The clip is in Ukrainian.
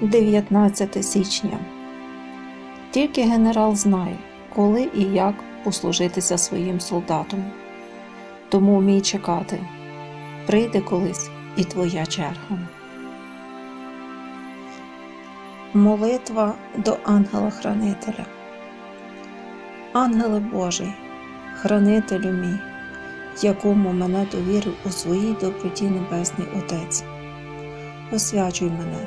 19 січня. Тільки генерал знає, коли і як послужитися своїм солдатом. Тому вмій чекати. Прийде колись і твоя черга. Молитва до ангела-хранителя. Ангеле Божий, хранителю мій, якому мене довірив у своїй доброті Небесний Отець. Освячуй мене,